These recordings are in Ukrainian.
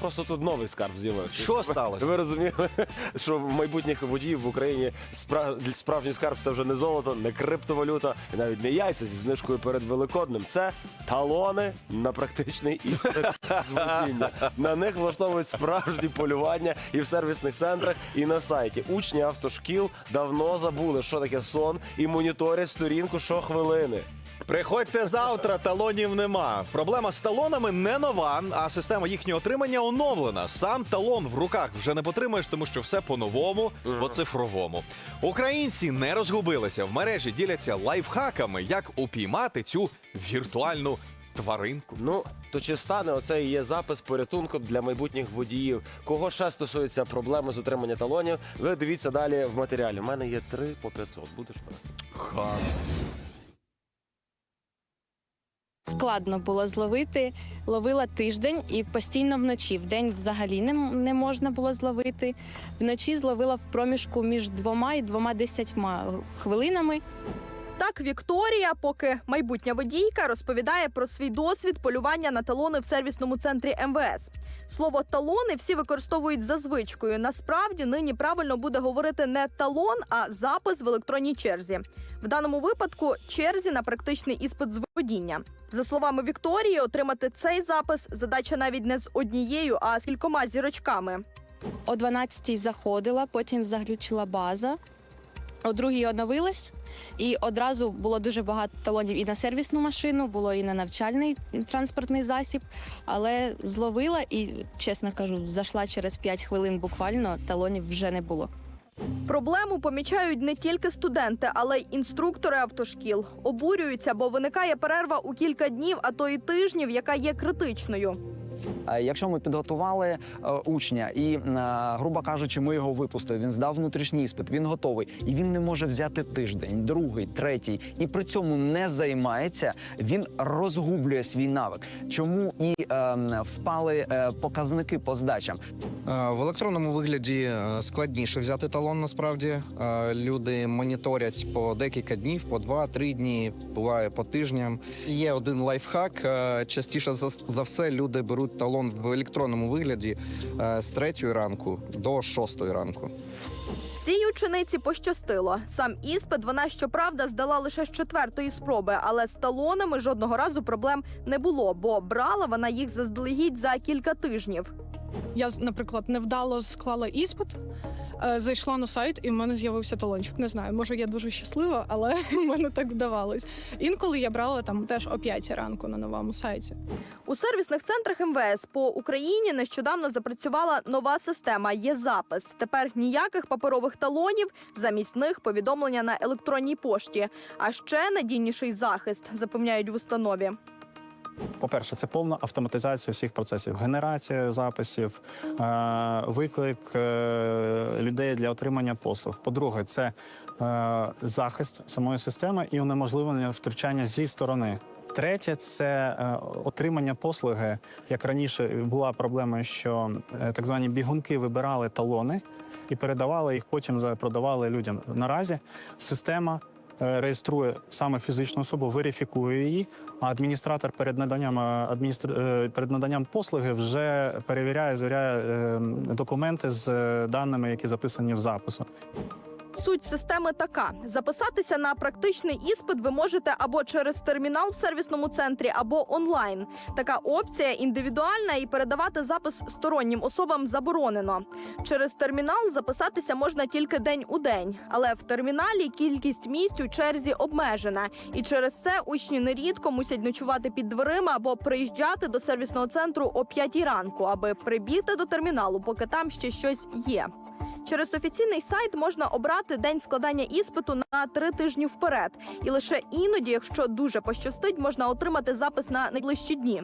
Просто тут новий скарб з'явився. Що сталося? Ви розуміли, що в майбутніх водіїв в Україні спра- справжній скарб це вже не золото, не криптовалюта і навіть не яйця зі знижкою перед Великоднем. Це талони на практичний іспит з водіння. На них влаштовують справжні полювання і в сервісних центрах, і на сайті. Учні автошкіл давно забули, що таке сон, і моніторять сторінку щохвилини. Приходьте завтра, талонів нема. Проблема з талонами не нова, а система їхнього отримання оновлена. Сам талон в руках вже не потримаєш, тому що все по-новому, по-цифровому. Українці не розгубилися. В мережі діляться лайфхаками, як упіймати цю віртуальну тваринку. Ну, то чи стане оце і є запис порятунку для майбутніх водіїв? Кого ще стосується проблеми з отримання талонів? Ви дивіться далі в матеріалі. У мене є три по 500. Будеш брати? Хан. Складно було зловити. Ловила тиждень і постійно вночі. Вдень взагалі не, не можна було зловити. Вночі зловила в проміжку між двома і двома десятьма хвилинами. Так, Вікторія, поки майбутня водійка, розповідає про свій досвід полювання на талони в сервісному центрі МВС. Слово талони всі використовують за звичкою. Насправді нині правильно буде говорити не талон, а запис в електронній черзі. В даному випадку черзі на практичний іспит з водіння. За словами Вікторії, отримати цей запис задача навіть не з однією, а з кількома зірочками. О 12-й заходила, потім заглючила база. О другій оновилась, і одразу було дуже багато талонів і на сервісну машину, було і на навчальний транспортний засіб. Але зловила і, чесно кажу, зайшла через 5 хвилин буквально, талонів вже не було. Проблему помічають не тільки студенти, але й інструктори автошкіл. Обурюються, бо виникає перерва у кілька днів, а то й тижнів, яка є критичною. Е, Якщо ми підготували е, учня і, е, грубо кажучи, ми його випустили, він здав внутрішній іспит, він готовий, і він не може взяти тиждень, другий, третій, і при цьому не займається, він розгублює свій навик. Чому і е, впали показники по здачам? В електронному вигляді складніше взяти талон. Насправді люди моніторять по декілька днів, по два-три дні, буває по тижням. Є один лайфхак. Частіше за все люди беруть талон в електронному вигляді е, з третьої ранку до шостої ранку. Цій учениці пощастило. Сам іспит вона щоправда здала лише з четвертої спроби, але з талонами жодного разу проблем не було, бо брала вона їх заздалегідь за кілька тижнів. Я, наприклад, невдало склала іспит, зайшла на сайт, і в мене з'явився талончик. Не знаю, може я дуже щаслива, але мене так вдавалось. Інколи я брала там теж о 5 ранку на новому сайті. У сервісних центрах МВС по Україні нещодавно запрацювала нова система. Є запис. Тепер ніяких паперових талонів, замість них повідомлення на електронній пошті. А ще надійніший захист запевняють в установі. По-перше, це повна автоматизація всіх процесів: генерація записів, е, виклик е, людей для отримання послуг. По-друге, це е, захист самої системи і унеможливлення втручання зі сторони. Третє це отримання послуги. Як раніше була проблема, що так звані бігунки вибирали талони і передавали їх, потім продавали людям. Наразі система реєструє саме фізичну особу, верифікує її, а адміністратор перед наданням е, адміністр... е, перед наданням послуги вже перевіряє, звіряє е, документи з е, даними, які записані в запису. Суть системи така: записатися на практичний іспит ви можете або через термінал в сервісному центрі, або онлайн. Така опція індивідуальна і передавати запис стороннім особам заборонено. Через термінал записатися можна тільки день у день, але в терміналі кількість місць у черзі обмежена, і через це учні нерідко мусять ночувати під дверима або приїжджати до сервісного центру о 5 ранку, аби прибігти до терміналу, поки там ще щось є. Через офіційний сайт можна обрати день складання іспиту на три тижні вперед, і лише іноді, якщо дуже пощастить, можна отримати запис на найближчі дні.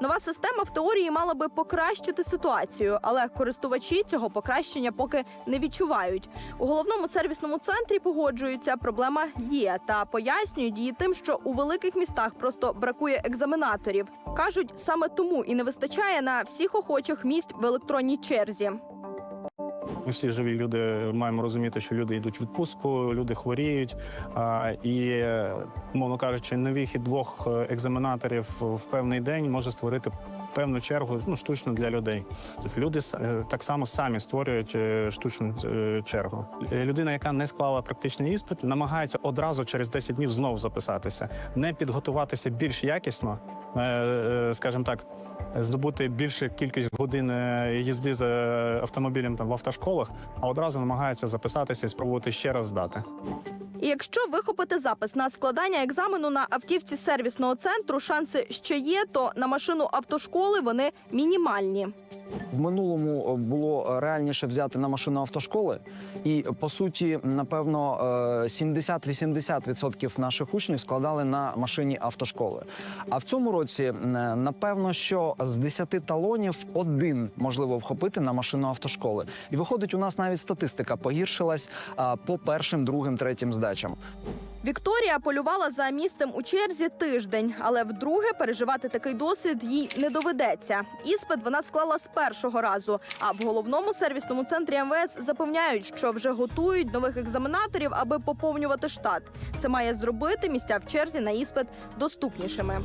Нова система в теорії мала би покращити ситуацію, але користувачі цього покращення поки не відчувають. У головному сервісному центрі погоджуються, проблема є та пояснюють її тим, що у великих містах просто бракує екзаменаторів. кажуть, саме тому і не вистачає на всіх охочих місць в електронній черзі. Ми всі живі люди маємо розуміти, що люди йдуть в відпустку, люди хворіють. І, мовно кажучи, невихід двох е, екзаменаторів в певний день може створити певну чергу ну, штучно для людей. Тобто люди е, так само самі створюють е, штучну чергу. Людина, яка не склала практичний іспит, намагається одразу через 10 днів знову записатися, не підготуватися більш якісно, скажімо так, здобути більшу кількість годин е, їзди з е, автомобілем там в автошколах, а одразу намагається записатися і спробувати ще раз здати. І якщо вихопити запис на складання екзамену на автівці сервісного центру, шанси ще є, то на машину автошколи вони мінімальні. В минулому е, було реальніше взяти на машину автошколи, і по суті, напевно, е, 70-80% наших учнів складали на машині автошколи. А в цьому році, е, напевно, що з 10 талонів один можливо вхопити на машину автошколи. І виходить, у нас навіть статистика погіршилась а, по першим, другим, третім здачам. Вікторія полювала за місцем у черзі тиждень, але вдруге переживати такий досвід їй не доведеться. Іспит вона склала з першого разу. А в головному сервісному центрі МВС запевняють, що вже готують нових екзаменаторів, аби поповнювати штат. Це має зробити місця в черзі на іспит доступнішими.